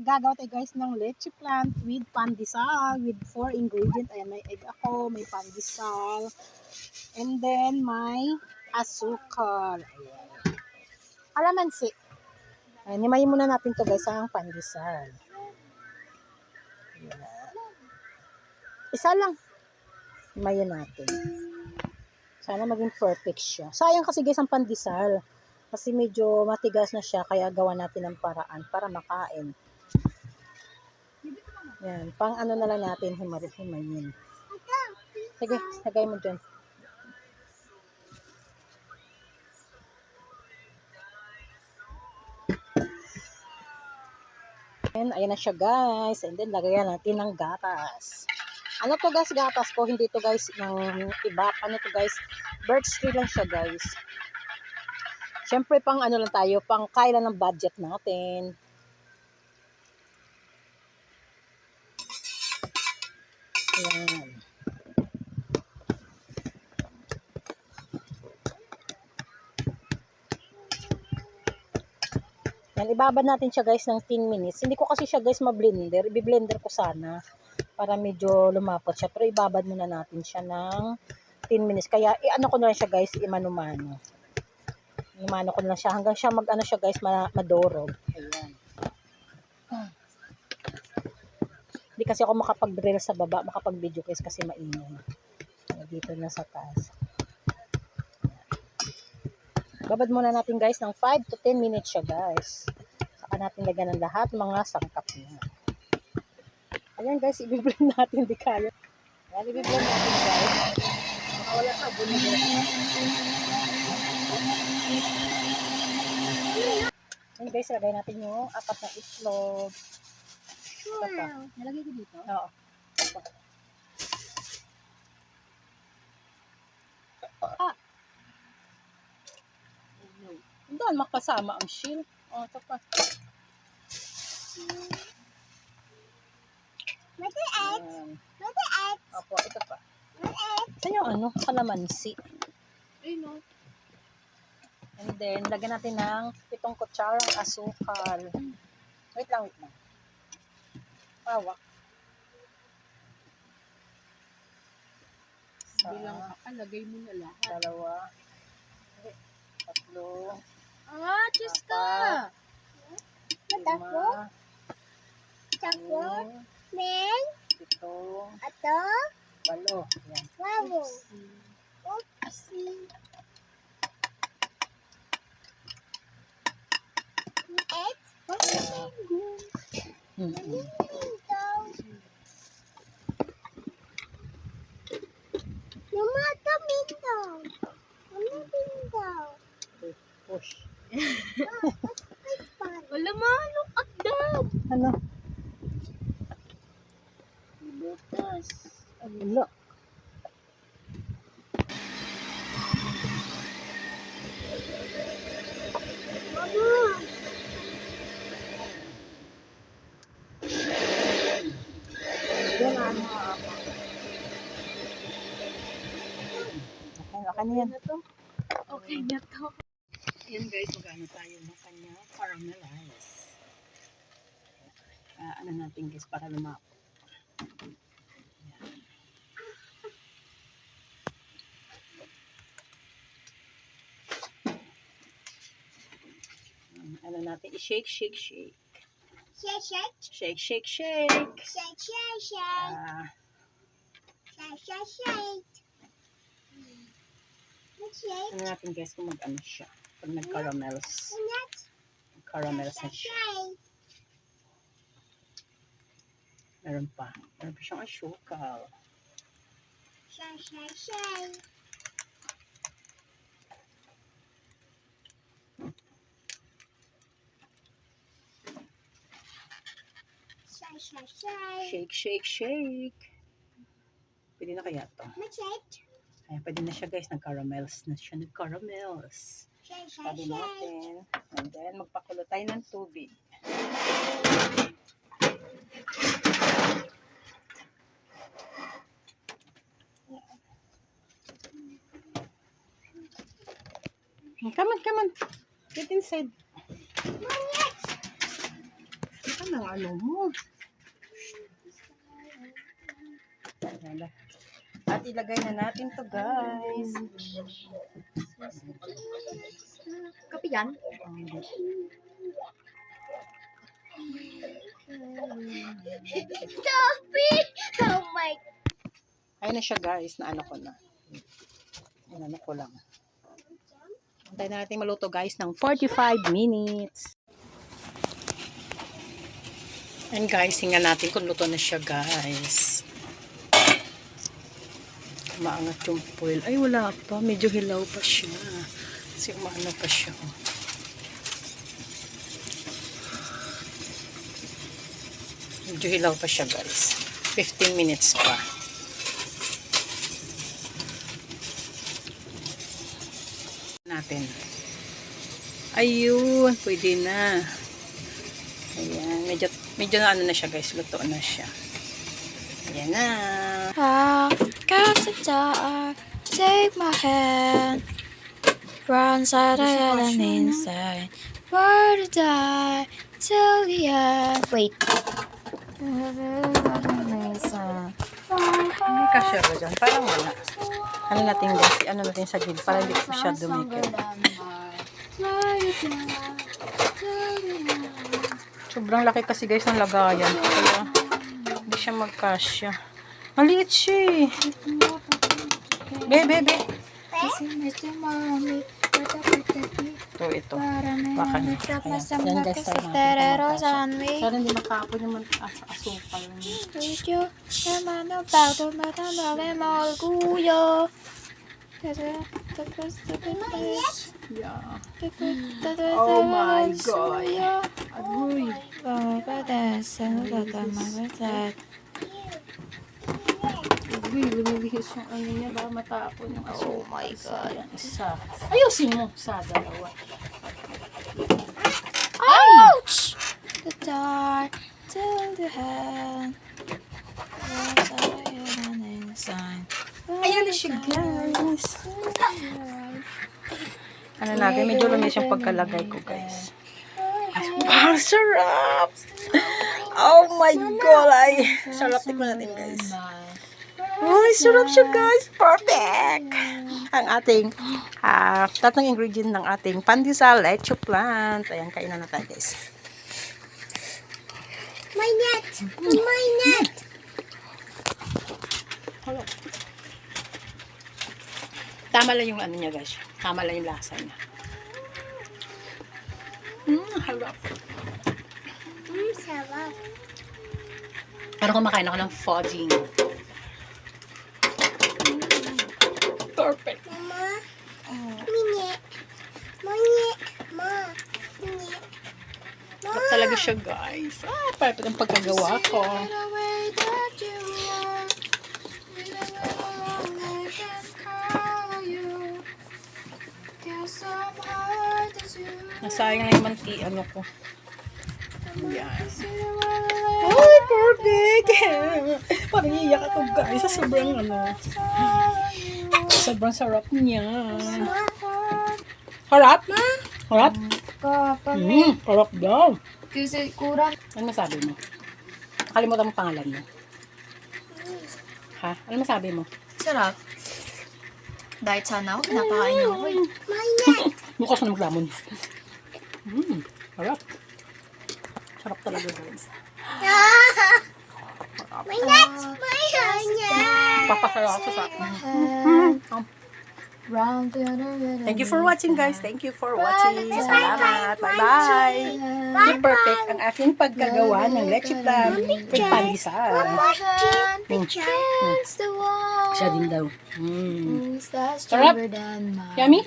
magagawa tayo guys ng leche plant with pandesal with four ingredients. Ayan, may egg ako, may pandesal, and then may asukal. Ayan. Kalamansi. Ayan, himayin muna natin to guys ang pandesal. Isa lang. Himayin natin. Sana maging perfect siya. Sayang kasi guys ang pandesal. Kasi medyo matigas na siya, kaya gawa natin ng paraan para makain. Yan, pang ano na lang natin himayin. himayin. Sige, lagay mo dyan. And ayan na siya guys. And then lagayan natin ng gatas. Ano to guys, gatas ko? Hindi to guys ng iba. Ano to guys? Birch tree lang siya guys. Siyempre, pang ano lang tayo, pang kaya lang ng budget natin. Ayan. Yan, ibabad natin siya guys ng 10 minutes. Hindi ko kasi siya guys ma-blender. Ibi-blender ko sana para medyo lumapot siya. Pero ibabad muna natin siya ng 10 minutes. Kaya, i-ano ko na lang siya guys, imano-mano. Imano ko na siya hanggang siya mag-ano siya guys, ma madorog. Ayan. Hindi kasi ako makapag-drill sa baba, makapag-video guys kasi maingay. Dito na sa taas. Babad muna natin guys ng 5 to 10 minutes siya guys. Saka natin lagyan ng lahat mga sangkap niya. Ayan guys, ibiblend natin di kaya. Ayan, ibiblend natin guys. Makawala ka, bunig Ayan guys, lagay natin yung apat na itlog. Pa. Nalagay ko dito? Oo. Doon, makasama ang shield. Oh, ito pa. Mati egg! Ayan. Mati egg! Opo, ito pa. Mati egg! Saan yung ano? Kalamansi. Ay no. And then, lagyan natin ng pitong kutsarang asukal. Wait lang, wait lang. Pawak. Bilang ka, lagay mo na lahat. dalawa, tatlo, Ah, Diyos ka! lima, Anim, Men? pito, Ato? walo. Yan. Wow! Oopsie! What's the mango? Hmm. Mango! Lumata minto! Ano minto? Push. Wala at! Ano? Butas. Wala. Mama! Ano. Okay, okay na yan. Okay na to. Yan guys, mag-ano tayo ng kanya caramelize. Ah, ano natin guys, para lumapot. Ano natin, i-shake, shake, shake. Shake, shake. Shake, shake, shake. Shake, shake, shake. Ah, Shake, shake, shake. Shake. ano natin guys, kung mag-ano siya. Pag nag-caramels. Caramels na shake, siya. shake. Meron pa. Meron pa siyang asukal. Shake, shake, shake. Shake, shake, shake. Shake, shake, shake. Pwede na kaya to. Let's shake. Ayan, pwede na siya guys. Nag-caramels na siya. Nag-caramels. Shake, Sabi shake. natin. And then, magpakulo tayo ng tubig. Come on, come on. Get inside. Mom, yes. Come ng ano mo. At ilagay na natin to guys. Kape yan? Stop Oh my Ayun na siya guys, na ano ko na. Ano ko lang. Antayin na natin maluto guys ng 45 minutes. And guys, tingnan natin kung luto na siya guys. Maangat yung foil. Ay, wala pa. Medyo hilaw pa siya. Kasi umaano pa siya. oh. Medyo hilaw pa siya guys. 15 minutes pa. Natin. Ayun, pwede na. Ayan, medyo, medyo na ano na siya guys, luto na siya. Ayan na. Ah, cast the dark, take my hand. Run side and inside. Where to die till the end. Wait. May kasya ba dyan? Parang wala. Ano natin guys, ano natin sa gilid para hindi ko siya dumikit. Sobrang laki kasi guys ng lagayan. Kaya hindi siya magkasya. Maliit siya eh. Be, be, be. Ito, ito. Baka na. Ayan. Yan guys, tayo natin. Para Sana hindi makapon yung as asukal. Yeah. Oh my God. Agoy. Agoy, lumilihis yung ano niya. Baka matapon yung asukal. Oh my God. Yan, isa. Ayusin mo. Sa dalawa. Ouch! The dark till the hand. Ayan na siya guys. Ano natin, medyo lumis yung pagkalagay ko guys. Ang sarap! Oh my God! Ay, sarap tikman natin guys. Ay, sarap siya guys. Perfect! Ang ating ah tatlong ingredient ng ating pandesal leche plant. Ayan, kainan na tayo guys. My net! My net! Hello. Tama lang yung ano niya guys. Tama lang yung lasa niya. Mmm, harap. Mm, sarap. Parang kumakain ako ng fudging. Perfect. Mama. Minik. Minik. Ma. Minik. Sarap talaga siya guys. Ah, perfect ang pagkagawa ko. Nasayang lang yung manti, ano ko. Yan. Ay, perfect! Parang iiyak ako guys sa sobrang ano. Sobrang sarap niya. Harap? Harap? Mm, harap daw. Kasi kurang. Ano masabi mo? Nakalimutan mo pangalan mo. Ha? Ano masabi mo? Sarap. Dahil sana ako, pinapakain niyo ako eh. Mukha siya na maglamon. Mmm, harap. Sarap talaga guys. My net. My net. Papasarap ako sa Round the other Thank you for watching guys. Thank you for watching. Salamat. Bye-bye. Hindi perfect ang aking pagkagawa ng leche plan with the one Siya din daw. Mm. Sarap. Yummy?